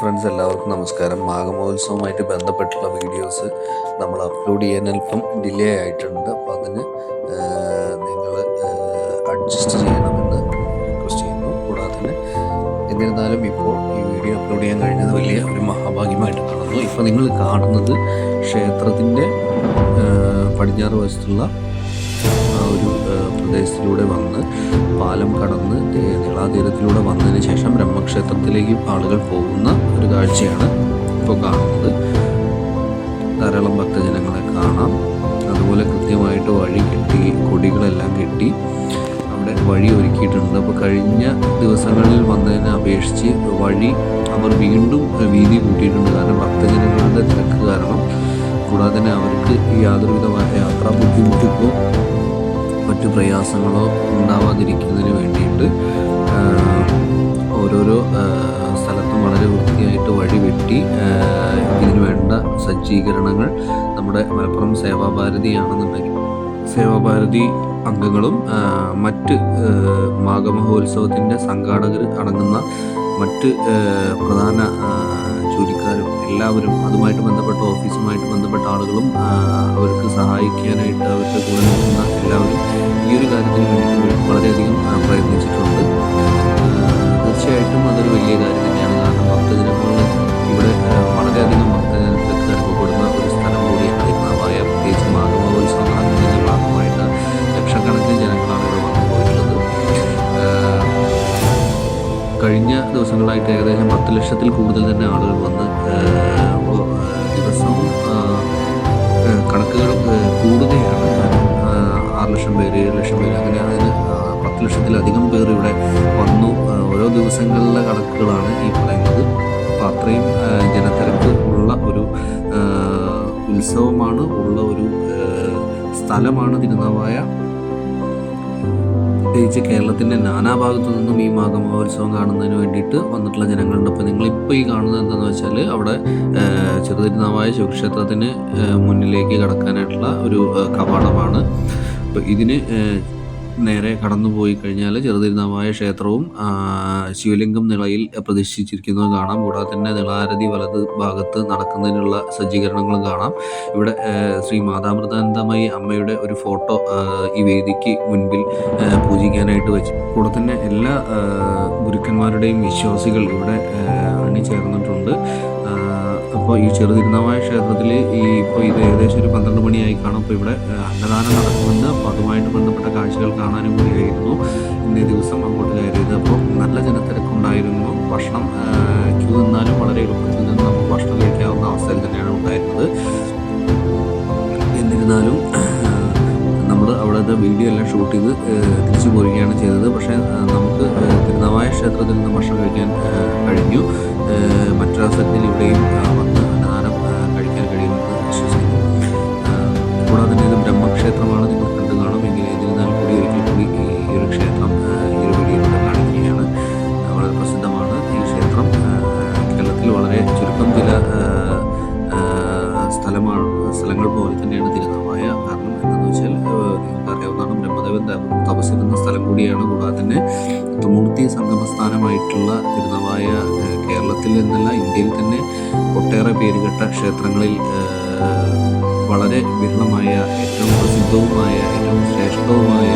Friends എല്ലാവർക്കും നമസ്കാരം. മാഘമഹോത്സവമായിട്ട് ബന്ധപ്പെട്ടുള്ള വീഡിയോസ് നമ്മൾ അപ്ലോഡ് ചെയ്യാൻ അല്പം ഡിലേ ആയിട്ടുണ്ട്. അപ്പോൾ അതിന് നിങ്ങൾ അഡ്ജസ്റ്റ് ചെയ്യണമെന്ന് റിക്വസ്റ്റ് ചെയ്യുന്നു. കൂടാതെ എന്നിരുന്നാലും ഇപ്പോൾ ഈ വീഡിയോ അപ്ലോഡ് ചെയ്യാൻ കഴിഞ്ഞത് വലിയ ഒരു മഹാഭാഗ്യമായിട്ട് കാണുന്നു. ഇപ്പോൾ നിങ്ങൾ കാണുന്നത് ക്ഷേത്രത്തിന്റെ പടിഞ്ഞാറ് വശത്തുള്ള ആ, പ്രദേശത്തിലൂടെ വന്ന് പാലം കടന്ന് നീളാതീരത്തിലൂടെ വന്നതിന് ശേഷം ബ്രഹ്മക്ഷേത്രത്തിലേക്ക് ആളുകൾ പോകുന്ന ഒരു കാഴ്ചയാണ് ഇപ്പോൾ കാണുന്നത്. ധാരാളം ഭക്തജനങ്ങളെ കാണാം. അതുപോലെ കൃത്യമായിട്ട് വഴി കെട്ടി കൊടികളെല്ലാം കെട്ടി അവിടെ വഴി ഒരുക്കിയിട്ടുണ്ട്. അപ്പോൾ കഴിഞ്ഞ ദിവസങ്ങളിൽ വന്നതിനെ അപേക്ഷിച്ച് വഴി അവർ വീണ്ടും വീതി കൂട്ടിയിട്ടുണ്ട്. കാരണം ഭക്തജനങ്ങളുടെ തിരക്ക് കാരണം കൂടാതെ തന്നെ അവർക്ക് യാതൊരുവിധ യാത്രാ ബുദ്ധിമുട്ടുകളോ മറ്റു പ്രയാസങ്ങളോ ഉണ്ടാവാതിരിക്കുന്നതിന് വേണ്ടിയിട്ട് ഓരോരോ സ്ഥലത്തും വളരെ വൃത്തിയായിട്ട് വഴി വെട്ടി ഇതിന് വേണ്ട സജ്ജീകരണങ്ങൾ നമ്മുടെ മലപ്പുറം സേവാഭാരതിയാണെന്നുണ്ടെങ്കിൽ സേവാഭാരതി അംഗങ്ങളും മറ്റ് മാഘമഹോത്സവത്തിന്റെ സംഘാടകർ അടങ്ങുന്ന മറ്റ് പ്രധാന ജോലിക്കാരും എല്ലാവരും അതുമായിട്ട് ബന്ധപ്പെട്ട ഓഫീസുമായിട്ട് ബന്ധപ്പെട്ട ആളുകളും അവർക്ക് സഹായിക്കാനായിട്ട് അവരുടെ കൂടെ നിൽക്കുന്ന എല്ലാവരും ഈ ഒരു കാര്യത്തിന് വേണ്ടി വളരെയധികം പ്രയത്നിച്ചിട്ടുണ്ട്. തീർച്ചയായിട്ടും അതൊരു വലിയ കാര്യം തന്നെയാണ്. കാരണം ഭക്തജനങ്ങൾ ഇവിടെ വളരെയധികം ദിവസങ്ങളായിട്ട് ഏകദേശം പത്ത് ലക്ഷത്തിൽ കൂടുതൽ തന്നെ ആളുകൾ വന്ന് ദിവസവും കണക്കുകൾ കൂടുകയാണ്. ആറ് ലക്ഷം പേര് ഏഴ് ലക്ഷം പേര് അങ്ങനെ അതിന് പത്ത് ലക്ഷത്തിലധികം പേർ ഇവിടെ വന്നു. ഓരോ ദിവസങ്ങളിലെ കണക്കുകളാണ് ഈ പറയുന്നത്. അപ്പോൾ അത്രയും ജനത്തിരക്ക് ഉള്ള ഒരു ഉത്സവമാണ് ഉള്ള ഒരു സ്ഥലമാണ് തിരുനാവായ. പ്രത്യേകിച്ച് കേരളത്തിന്റെ നാനാഭാഗത്തു നിന്നും ഈ മാഘ മഹോത്സവം കാണുന്നതിന് വേണ്ടിയിട്ട് വന്നിട്ടുള്ള ജനങ്ങളുണ്ട്. അപ്പോൾ നിങ്ങളിപ്പോൾ ഈ കാണുന്നത് എന്താണെന്ന് വെച്ചാൽ അവിടെ ചെറുതിരുനാവായ ശിവക്ഷേത്രത്തിന് മുന്നിലേക്ക് കടക്കാനായിട്ടുള്ള ഒരു കവാടമാണ്. അപ്പോൾ ഇതിന് നേരെ കടന്നുപോയി കഴിഞ്ഞാൽ ചെറുതിരുന്നമായ ക്ഷേത്രവും ശിവലിംഗം നിളയിൽ പ്രതിഷ്ഠിച്ചിരിക്കുന്നത് കാണാം. കൂടാതെ തന്നെ നിളാരതി വലത് ഭാഗത്ത് നടക്കുന്നതിനുള്ള സജ്ജീകരണങ്ങളും കാണാം. ഇവിടെ ശ്രീ മാതാമൃതാനന്ദമയി അമ്മയുടെ ഒരു ഫോട്ടോ ഈ വേദിക്ക് മുൻപിൽ പൂജിക്കാനായിട്ട് വെച്ചു. കൂടെ തന്നെ എല്ലാ ഗുരുക്കന്മാരുടെയും വിശ്വാസികൾ ഇവിടെ അണിചേർന്നിട്ടുണ്ട്. അപ്പോൾ ഈ ചെറുതിരുനാവായ ക്ഷേത്രത്തിൽ ഈ ഇപ്പോൾ ഇത് ഏകദേശം ഒരു പന്ത്രണ്ട് മണിയായി കാണും. അപ്പോൾ ഇവിടെ അന്നദാനം നടക്കുന്നുണ്ട്. അപ്പോൾ അതുമായിട്ട് ബന്ധപ്പെട്ട കാഴ്ചകൾ കാണാനും കൂടിയായിരുന്നു ഇന്നേ ദിവസം അങ്ങോട്ട് കയറിയത്. അപ്പോൾ നല്ല ജനത്തിരക്കുണ്ടായിരുന്നു. ഭക്ഷണം ക്യൂ നിന്നാലും വളരെ എളുപ്പത്തിൽ നിന്ന് നമുക്ക് ഭക്ഷണം കഴിക്കാവുന്ന അവസ്ഥയിൽ തന്നെയാണ് ഉണ്ടായിരുന്നത്. എന്നിരുന്നാലും അവിടുത്തെ വീഡിയോ എല്ലാം ഷൂട്ട് ചെയ്ത് തിരിച്ചു പോരുകയാണ് ചെയ്തത്. പക്ഷേ നമുക്ക് തിരുനാവായ ക്ഷേത്രത്തിൽ നിന്ന് ഭക്ഷണം കഴിക്കാൻ കഴിഞ്ഞു. മറ്റൊരവസരത്തിൽ ഇവിടെയും വന്ന് അന്നദാനം കഴിക്കാൻ കഴിയുമെന്ന് വിശ്വസിക്കുന്നു. കൂടാതെ തന്നെ ഇത് ബ്രഹ്മക്ഷേത്രമാണ് ക്ഷേത്രങ്ങളിൽ വളരെ വിരളമായ ഏറ്റവും പ്രസിദ്ധവുമായ ഏറ്റവും ശ്രേഷ്ഠവുമായ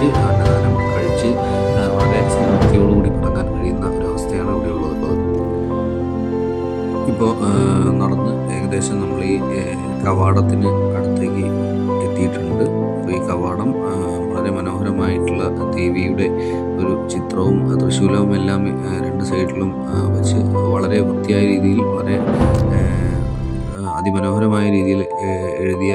സന്ദർശിച്ച് അന്നദാനം കഴിച്ച് വളരെ സമൃദ്ധിയോടുകൂടി മടങ്ങാൻ കഴിയുന്ന ഒരവസ്ഥയാണ് ഇവിടെ ഉള്ളത്. ഇപ്പോൾ നടന്ന് ഏകദേശം നമ്മൾ ഈ കവാടത്തിന് അടുത്തേക്ക് എത്തിയിട്ടുണ്ട്. അപ്പോൾ ഈ കവാടം വളരെ മനോഹരമായിട്ടുള്ള ദേവിയുടെ ഒരു ചിത്രവും തൃശൂലവും എല്ലാം രണ്ട് സൈഡിലും വെച്ച് വളരെ വൃത്തിയായ രീതിയിൽ വളരെ അതിമനോഹരമായ രീതിയിൽ എഴുതിയ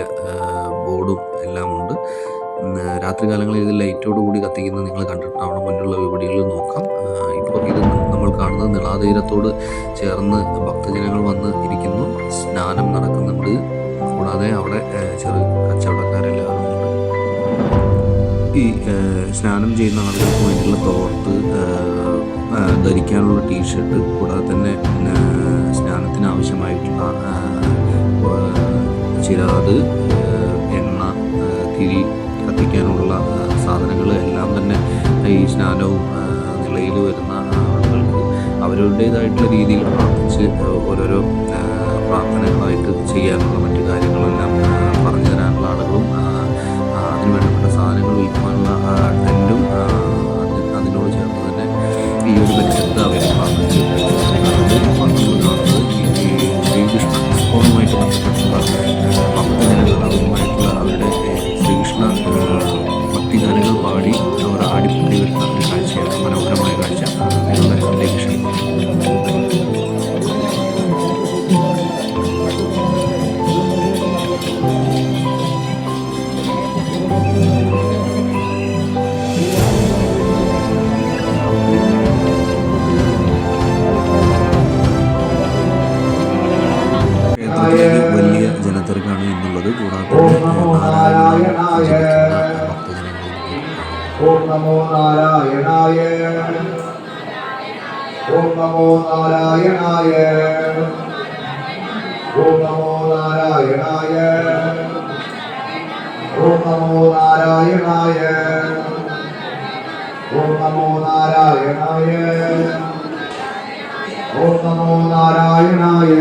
ആ, ബോർഡും എല്ലാം ഉണ്ട് രാത്രി കാലങ്ങളിൽ ഇത് ലൈറ്റോട് കൂടി കത്തിക്കുന്നത് നിങ്ങൾ കണ്ടിട്ടുണ്ടാവണം മുന്നിലുള്ള വിപണികളിൽ നോക്കാം. ഇപ്പോൾ ഇത് നമ്മൾ കാണുന്നത് നിളാതീരത്തോട് ചേർന്ന് ഭക്തജനങ്ങൾ വന്ന് ഇരിക്കുന്നു. സ്നാനം നടക്കുന്നുണ്ട്. കൂടാതെ അവിടെ ചെറു കച്ചവടക്കാരെല്ലാം ഈ സ്നാനം ചെയ്യുന്ന ആളുകൾക്ക് വേണ്ടിയുള്ള തോർത്ത് ധരിക്കാനുള്ള ടീഷർട്ട് കൂടാതെ തന്നെ സ്നാനത്തിന് ആവശ്യമായിട്ടുള്ള ചിരാത് എണ്ണ തിരി കത്തിക്കാനുള്ള സാധനങ്ങൾ എല്ലാം തന്നെ ഈ സ്നാനവും നിലയിൽ വരുന്ന ആളുകൾക്ക് അവരുടേതായിട്ടുള്ള രീതിയിൽ പ്രാർത്ഥിച്ച് ഓരോരോ പ്രാർത്ഥനകളായിട്ട് ചെയ്യാനുള്ള മറ്റു കാര്യങ്ങളെല്ലാം नमो नारायणाय ओम नमो नारायणाय ओम नमो नारायणाय ओम नमो नारायणाय ओम नमो नारायणाय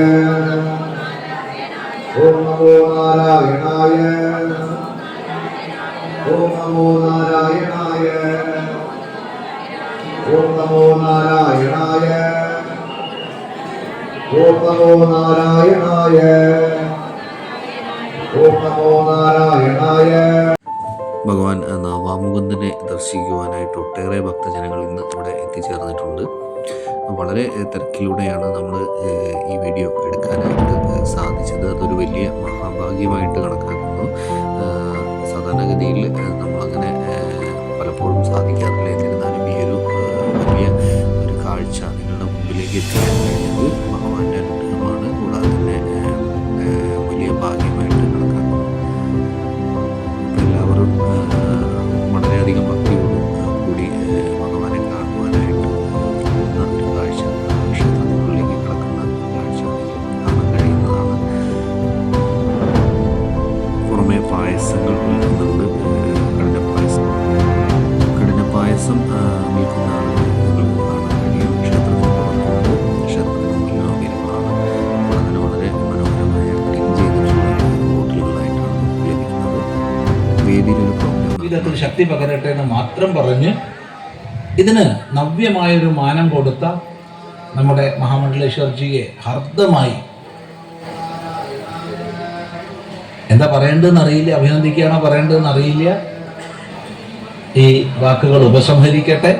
ओम नमो नारायणाय ओम नमो नारायणाय ओम नमो नारायणाय ഓം നമോ നാരായണായ. ഓം നാരായണായ. ഭഗവാൻ നവാമുകുന്ദനെ ദർശിക്കുവാനായിട്ട് ഒട്ടേറെ ഭക്തജനങ്ങൾ ഇന്ന് ഇവിടെ എത്തിച്ചേർന്നിട്ടുണ്ട്. വളരെ തിരക്കിലൂടെയാണ് നമ്മൾ ഈ വീഡിയോ എടുക്കാനായിട്ട് സാധിച്ചത്. അതൊരു വലിയ മഹാഭാഗ്യമായിട്ട് കണക്കാക്കുന്നു. സാധാരണഗതിയിൽ നമ്മളങ്ങനെ പലപ്പോഴും സാധിക്കാറില്ല. എന്നിരുന്നാലും ഈ ഒരു വലിയ ഒരു കാഴ്ച നിങ്ങളുടെ മുമ്പിലേക്ക് എത്തിക്കാൻ ശക്തി പകരട്ടെ എന്ന് മാത്രം പറഞ്ഞ് ഇതിന് നവ്യമായൊരു മാനം കൊടുത്ത നമ്മുടെ മഹാമണ്ഡലേശ്വർജിയെ ഹർദ്ദമായി എന്താ പറയേണ്ടതെന്ന് അറിയില്ല അഭിനന്ദിക്കുകയാണോ പറയേണ്ടതെന്ന് അറിയില്ല ഈ വാക്കുകൾ ഉപസംഹരിക്കട്ടെ.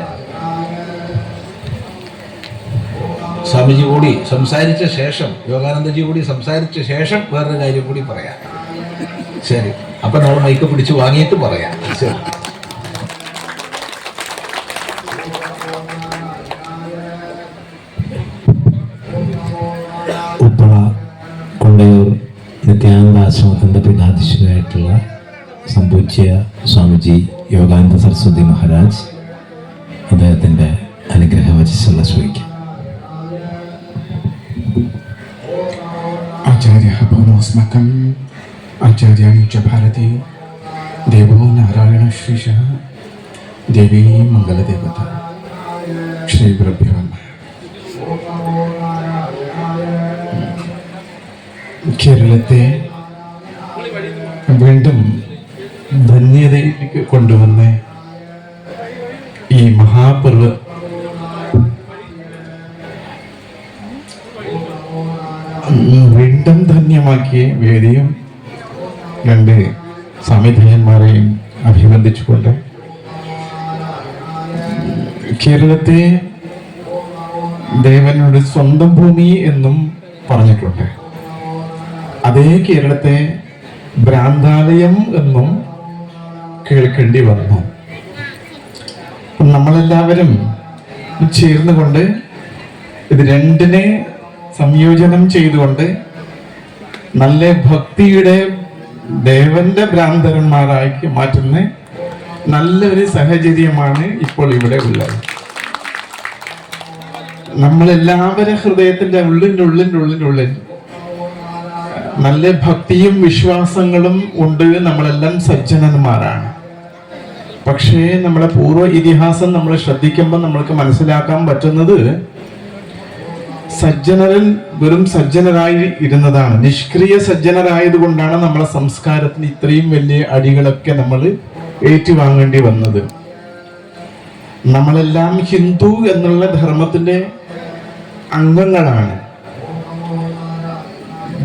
സ്വാമിജി കൂടി സംസാരിച്ച ശേഷം യോഗാനന്ദജി കൂടി സംസാരിച്ച ശേഷം വേറൊരു കാര്യം കൂടി പറയാം. ശരി അപ്പൊ നമ്മൾ മൈക്ക് പിടിച്ച് വാങ്ങിയിട്ട് പറയാം. ശരി. ഞങ്ങളുടെ ആശ്രമത്തിന്റെ പീഠാധീശനായിട്ടുള്ള സംപൂജ്യ സ്വാമിജി യോഗാനന്ദ സരസ്വതി മഹാരാജ് അദ്ദേഹത്തിന്റെ അനുഗ്രഹ വചസ്സുള്ള സ്വീകരിക്കാം ആചാര്യ ഭവനോസ്മകം ആചാര്യാണി ച ഭാരതി ദേവോ നാരായണ ശ്രീശ ദേവീ മംഗളദേവത ശ്രീ ഗുരുഭ്യോ കേരളത്തെ വീണ്ടും ധന്യതയിലേക്ക് കൊണ്ടുവന്ന ഈ മഹാപർവ വീണ്ടും ധന്യമാക്കിയ വേദിയും രണ്ട് സംവിധായകന്മാരെയും അഭിനന്ദിച്ചുകൊണ്ട് കേരളത്തെ ദേവനോട് സ്വന്തം ഭൂമി എന്നും പറഞ്ഞിട്ടുണ്ട്. അതേ കേരളത്തെ ഭ്രാന്താലയം എന്നും കേൾക്കേണ്ടി വന്നു. നമ്മളെല്ലാവരും ചേർന്നുകൊണ്ട് ഇത് രണ്ടിനെ സംയോജനം ചെയ്തുകൊണ്ട് നല്ല ഭക്തിയുടെ ദേവന്റെ ഭ്രാന്തരന്മാരാക്കി മാറ്റുന്ന നല്ലൊരു സാഹചര്യമാണ് ഇപ്പോൾ ഇവിടെ ഉള്ളത്. നമ്മളെല്ലാവരും ഹൃദയത്തിന്റെ ഉള്ളിന്റെ ഉള്ളിന്റെ ഉള്ളിന്റെ ഉള്ളിൽ നല്ല ഭക്തിയും വിശ്വാസങ്ങളും ഉണ്ട് നമ്മളെല്ലാം സജ്ജനന്മാരാണ്. പക്ഷേ നമ്മളെ പൂർവ ഇതിഹാസം നമ്മൾ ശ്രദ്ധിക്കുമ്പോൾ നമ്മൾക്ക് മനസ്സിലാക്കാൻ പറ്റുന്നത് സജ്ജനരൻ വെറും സജ്ജനരായി ഇരുന്നതാണ്. നിഷ്ക്രിയ സജ്ജനരായതുകൊണ്ടാണ് നമ്മളെ സംസ്കാരത്തിന് ഇത്രയും വലിയ അടികളൊക്കെ നമ്മൾ ഏറ്റുവാങ്ങേണ്ടി വന്നത്. നമ്മളെല്ലാം ഹിന്ദു എന്നുള്ള ധർമ്മത്തിന്റെ അംഗങ്ങളാണ്.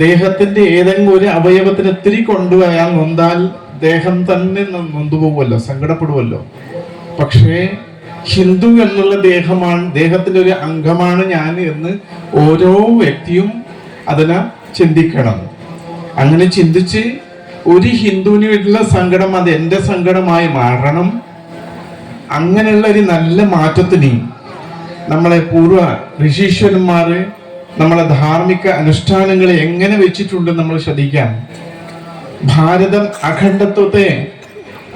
ദേഹത്തിന്റെ ഏതെങ്കിലും ഒരു അവയവത്തിന് ഒത്തിരി കൊണ്ടുപോയാൽ നൊന്താൽ ദേഹം തന്നെ നൊന്തുപോകുമല്ലോ സങ്കടപ്പെടുമല്ലോ. പക്ഷേ ഹിന്ദു എന്നുള്ള ദേഹമാണ് ദേഹത്തിന്റെ ഒരു അംഗമാണ് ഞാൻ എന്ന് ഓരോ വ്യക്തിയും അതിനെ ചിന്തിക്കണം. അങ്ങനെ ചിന്തിച്ച് ഒരു ഹിന്ദുവിന് വേണ്ടിയുള്ള സങ്കടം അത് എന്റെ സങ്കടമായി മാറണം. അങ്ങനെയുള്ള ഒരു നല്ല മാറ്റത്തിന് നമ്മളെ പൂർവ ഋഷീശ്വരന്മാര് നമ്മളെ ധാർമ്മിക അനുഷ്ഠാനങ്ങളെ എങ്ങനെ വെച്ചിട്ടുണ്ട് നമ്മൾ ശ്രദ്ധിക്കാം. ഭാരതം അഖണ്ഡത്വത്തെ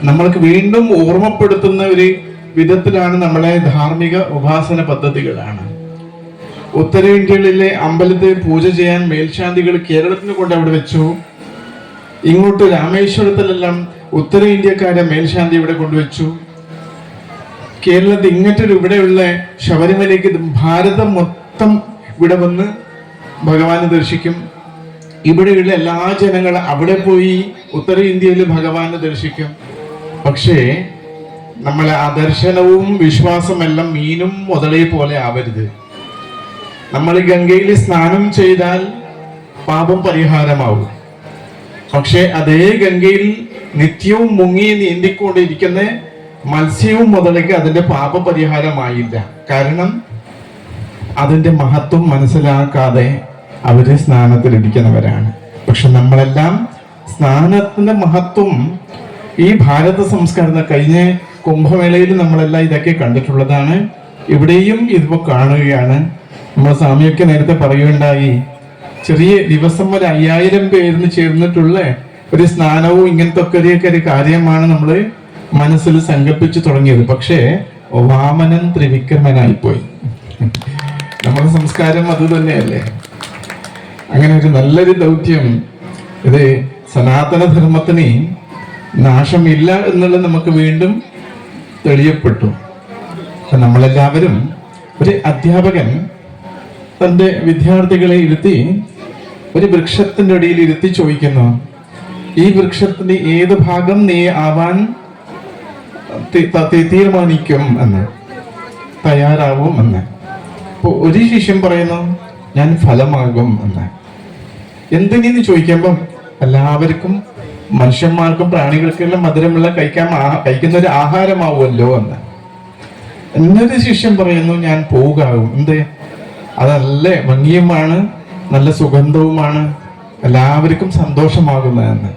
നമ്മൾക്ക് വീണ്ടും ഓർമ്മപ്പെടുത്തുന്ന ഒരു വിധത്തിലാണ് നമ്മളെ ധാർമ്മിക ഉപാസന പദ്ധതികളാണ്. ഉത്തരേന്ത്യയിലെ അമ്പലത്തെ പൂജ ചെയ്യാൻ മേൽശാന്തികൾ കേരളത്തിന് കൊണ്ട് അവിടെ വെച്ചു. ഇങ്ങോട്ട് രാമേശ്വരത്തിലെല്ലാം ഉത്തരേന്ത്യക്കാരെ മേൽശാന്തി ഇവിടെ കൊണ്ടുവച്ചു കേരളത്തിൽ ഇങ്ങനത്തെ ഇവിടെയുള്ള ശബരിമലയ്ക്ക് ഭാരതം മൊത്തം ഇവിടെ വന്ന് ഭഗവാനെ ദർശിക്കും. ഇവിടെയുള്ള എല്ലാ ജനങ്ങളും അവിടെ പോയി ഉത്തരേന്ത്യയിൽ ഭഗവാനെ ദർശിക്കും. പക്ഷേ നമ്മളെ ആ ദർശനവും വിശ്വാസമെല്ലാം മീനും മുതലേ പോലെ ആവരുത്. നമ്മൾ ഗംഗയിൽ സ്നാനം ചെയ്താൽ പാപം പരിഹാരമാവും. പക്ഷേ അതേ ഗംഗയിൽ നിത്യവും മുങ്ങി നീന്തിക്കൊണ്ടിരിക്കുന്ന മത്സ്യവും മുതലേക്ക് അതിന്റെ പാപപരിഹാരമായില്ല. കാരണം അതിന്റെ മഹത്വം മനസ്സിലാക്കാതെ അവർ സ്നാനത്തിലിരിക്കുന്നവരാണ്. പക്ഷെ നമ്മളെല്ലാം സ്നാനത്തിന്റെ മഹത്വം ഈ ഭാരത സംസ്കാരം കഴിഞ്ഞ കുംഭമേളയിൽ നമ്മളെല്ലാം ഇതൊക്കെ കണ്ടിട്ടുള്ളതാണ്. ഇവിടെയും ഇതിപ്പോ കാണുകയാണ്. നമ്മൾ സ്വാമിയൊക്കെ നേരത്തെ പറയുകയുണ്ടായി. ചെറിയ ദിവസം ഒരു അയ്യായിരം പേരിന് ചേർന്നിട്ടുള്ള ഒരു സ്നാനവും ഇങ്ങനത്തെ ഒക്കെ ഒരു കാര്യമാണ് നമ്മൾ മനസ്സിൽ സങ്കല്പിച്ചു തുടങ്ങിയത്. പക്ഷേ വാമനൻ ത്രിവിക്രമനായി പോയി നമ്മുടെ സംസ്കാരം അത് തന്നെയല്ലേ? അങ്ങനെ ഒരു നല്ലൊരു ദൗത്യം. ഇത് സനാതനധർമ്മത്തിന് നാശമില്ല എന്നുള്ളത് നമുക്ക് വീണ്ടും തെളിയപ്പെട്ടു. അപ്പം നമ്മളെല്ലാവരും ഒരു അധ്യാപകൻ തന്റെ വിദ്യാർത്ഥികളെ ഇരുത്തി ഒരു വൃക്ഷത്തിന്റെ അടിയിൽ ഇരുത്തി ചോദിക്കുന്നു ഈ വൃക്ഷത്തിന്റെ ഏത് ഭാഗം നീ ആവാൻ തീരുമാനിക്കും എന്ന്? തയ്യാറാവും എന്ന്? അപ്പൊ ഒരു ശിഷ്യൻ പറയുന്നു ഞാൻ ഫലമാകും എന്ന്. എന്തിനെന്ന് ചോദിക്കുമ്പം എല്ലാവർക്കും മനുഷ്യന്മാർക്കും പ്രാണികൾക്കെല്ലാം മധുരമുള്ള കഴിക്കാൻ കഴിക്കുന്ന ഒരു ആഹാരമാവുമല്ലോ എന്ന്. എന്നൊരു ശിഷ്യൻ പറയുന്നു ഞാൻ പോകാവും. എന്തേ? അതല്ല ഭംഗിയുമാണ് നല്ല സുഗന്ധവുമാണ് എല്ലാവർക്കും സന്തോഷമാകുന്നതെന്ന്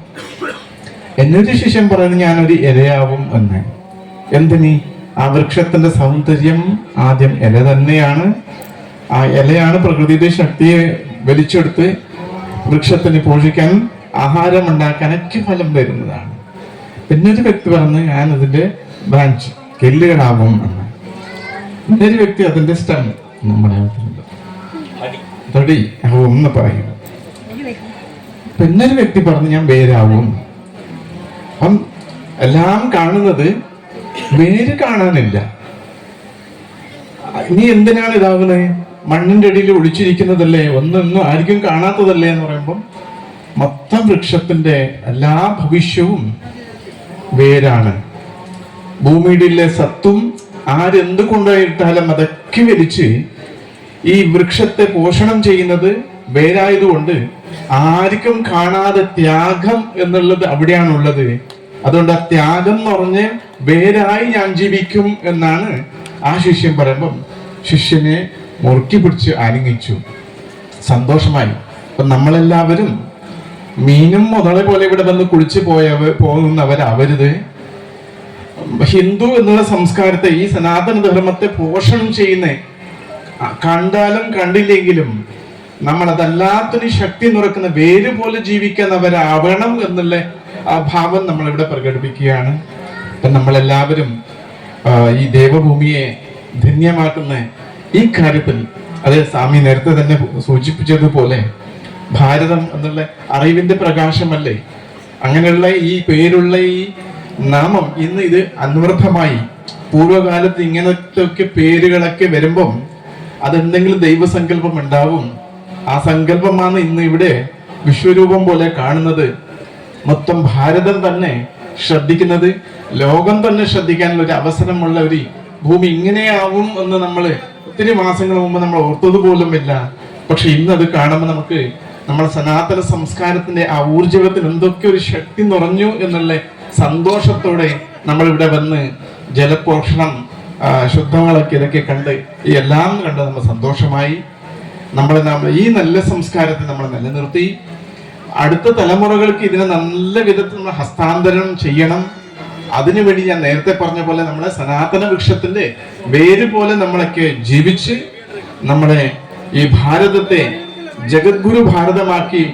എന്നൊരു ശിഷ്യൻ പറയുന്നു ഞാനൊരു ഇരയാവും എന്ന്. എന്തിനി? ആ വൃക്ഷത്തിന്റെ സൗന്ദര്യം ആദ്യം ഇല തന്നെയാണ്. ആ ഇലയാണ് പ്രകൃതിയുടെ ശക്തിയെ വലിച്ചെടുത്ത് വൃക്ഷത്തിന് പോഷിക്കാൻ ആഹാരം ഉണ്ടാക്കാനൊക്കെ ഫലം വരുന്നതാണ് പിന്നെ ഒരു വ്യക്തി പറഞ്ഞ് ഞാൻ അതിന്റെ ബ്രാഞ്ച് കെല്ലുകളാവും എന്ന്. ഇന്നൊരു വ്യക്തി അതിന്റെ സ്റ്റം നമ്മുടെ തടി. ആവും എന്ന് പറയും. പിന്നൊരു വ്യക്തി പറഞ്ഞു ഞാൻ വേരാവും അപ്പം എല്ലാം കാണുന്നത് വേര് കാണാനില്ല. നീ എന്തിനാണ് ഇതാകുന്നത് മണ്ണിന്റെ അടിയിൽ ഒളിച്ചിരിക്കുന്നതല്ലേ? ഒന്നൊന്നും ആർക്കും കാണാത്തതല്ലേ എന്ന് പറയുമ്പം മൊത്തം വൃക്ഷത്തിന്റെ എല്ലാ ഭവിഷ്യവും വേരാണ്. ഭൂമിയുടെ സത്തും ആരെന്ത് കൊണ്ടുപോയിട്ടാലും അതൊക്കെ വലിച്ച് ഈ വൃക്ഷത്തെ പോഷണം ചെയ്യുന്നത് വേരായതുകൊണ്ട് ആർക്കും കാണാതെ ത്യാഗം എന്നുള്ളത് അവിടെയാണുള്ളത്. അതുകൊണ്ട് ആ ത്യാഗം എന്ന് പറഞ്ഞ് വേരായി ഞാൻ ജീവിക്കും എന്നാണ് ആ ശിഷ്യൻ പറയുമ്പം ശിഷ്യനെ മുറുക്കി പിടിച്ച് ആലിംഗിച്ചു. സന്തോഷമായി. അപ്പൊ നമ്മളെല്ലാവരും മീനും മുതലെ പോലെ ഇവിടെ വന്ന് കുളിച്ച് പോയവ പോകുന്നവരാവരുത്. ഹിന്ദു എന്നുള്ള സംസ്കാരത്തെ ഈ സനാതന ധർമ്മത്തെ പോഷണം ചെയ്യുന്ന കണ്ടാലും കണ്ടില്ലെങ്കിലും നമ്മൾ അതല്ലാത്തൊരു ശക്തി നിറക്കുന്ന വേര് പോലെ ജീവിക്കുന്നവരാവണം എന്നുള്ള ആ ഭാവം നമ്മളിവിടെ പ്രകടിപ്പിക്കുകയാണ്. അപ്പം നമ്മളെല്ലാവരും ഈ ദേവഭൂമിയെ ധന്യമാക്കുന്ന ഈ കാര്യത്തിൽ അത് സ്വാമി നേരത്തെ തന്നെ സൂചിപ്പിച്ചതുപോലെ ഭാരതം എന്നുള്ള അറിവിന്റെ പ്രകാശമല്ലേ? അങ്ങനെയുള്ള ഈ പേരുള്ള ഈ നാമം ഇന്ന് ഇത് അന്വർത്ഥമായി പൂർവകാലത്ത് ഇങ്ങനത്തെ ഒക്കെ പേരുകളൊക്കെ വരുമ്പം അതെന്തെങ്കിലും ദൈവസങ്കല്പം ഉണ്ടാവും. ആ സങ്കല്പമാണ് ഇന്ന് ഇവിടെ വിശ്വരൂപം പോലെ കാണുന്നത്. മൊത്തം ഭാരതം തന്നെ ശ്രദ്ധിക്കുന്നത് ലോകം തന്നെ ശ്രദ്ധിക്കാനുള്ള ഒരു അവസരമുള്ള ഒരു ഭൂമി ഇങ്ങനെയാവും എന്ന് നമ്മൾ ഒത്തിരി മാസങ്ങൾ മുമ്പ് നമ്മൾ ഓർത്തത് പോലുമില്ല പക്ഷെ ഇന്ന് അത് കാണുമ്പോൾ നമുക്ക് നമ്മുടെ സനാതന സംസ്കാരത്തിന്റെ ആ ഊർജവത്തിൽ എന്തൊക്കെ ഒരു ശക്തി നിറഞ്ഞു എന്നുള്ള സന്തോഷത്തോടെ നമ്മൾ ഇവിടെ വന്ന് ജലപോഷണം ശുദ്ധങ്ങളൊക്കെ ഇതൊക്കെ കണ്ട് എല്ലാം കണ്ട് നമ്മൾ സന്തോഷമായി. നമ്മളെ നമ്മൾ ഈ നല്ല സംസ്കാരത്തെ നമ്മൾ നിലനിർത്തി. അടുത്ത തലമുറകൾക്ക് ഇതിനെ നല്ല വിധത്തിൽ നമ്മൾ ഹസ്താന്തരം ചെയ്യണം. അതിനുവേണ്ടി ഞാൻ നേരത്തെ പറഞ്ഞ പോലെ നമ്മുടെ സനാതന വൃക്ഷത്തിന്റെ വേര് പോലെ നമ്മളൊക്കെ ജീവിച്ച് നമ്മുടെ ഈ ഭാരതത്തെ ജഗദ്ഗുരു ഭാരതമാക്കി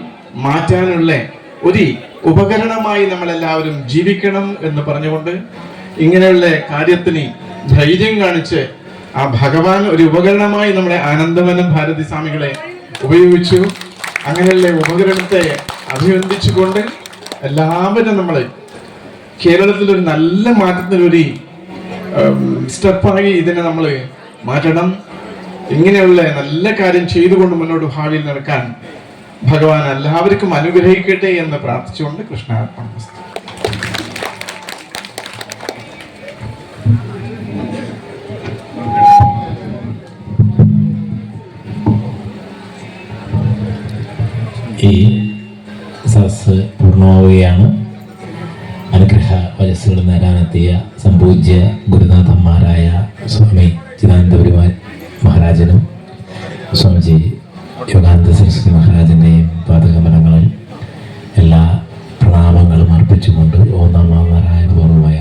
മാറ്റാനുള്ള ഒരു ഉപകരണമായി നമ്മളെല്ലാവരും ജീവിക്കണം എന്ന് പറഞ്ഞുകൊണ്ട് ഇങ്ങനെയുള്ള കാര്യത്തിന് ധൈര്യം കാണിച്ച് ആ ഭഗവാൻ ഒരു ഉപകരണമായി നമ്മുടെ ആനന്ദവനം ഭാരതി സ്വാമികളെ ഉപയോഗിച്ചു. അങ്ങനെയുള്ള ഉപകരണത്തെ അഭിനന്ദിച്ചുകൊണ്ട് എല്ലാവരും നമ്മൾ കേരളത്തിൽ ഒരു നല്ല മാറ്റത്തിനൊരു സ്റ്റെപ്പായി ഇതിനെ നമ്മൾ മാറ്റണം. ഇങ്ങനെയുള്ള നല്ല കാര്യം ചെയ്തുകൊണ്ട് മുന്നോട്ട് ഭാവിയിൽ നടക്കാൻ ഭഗവാൻ എല്ലാവർക്കും അനുഗ്രഹിക്കട്ടെ എന്ന് പ്രാർത്ഥിച്ചുകൊണ്ട് കൃഷ്ണാർപ്പണം പൂർണമാവുകയാണ് അനുഗ്രഹ വയസ്സുകൾ നേരാനെത്തിയ സംപൂജ്യ ഗുരുനാഥന്മാരായ സ്വാമി ചിദാനന്ദപുരി മഹാരാജനും സ്വാമിജി യോഗാനന്ദ സരസ്വതി മഹാരാജന്റെയും പാതകമലങ്ങളിൽ എല്ലാ പ്രണാമങ്ങളും അർപ്പിച്ചുകൊണ്ട് ഓന്നാമ നാരായണപൂർവമായ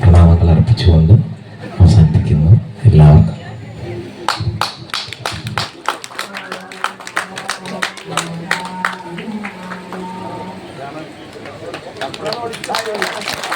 പ്രണാമങ്ങൾ അർപ്പിച്ചുകൊണ്ട് അവസാനിപ്പിക്കുന്നു. എല്ലാവർക്കും はい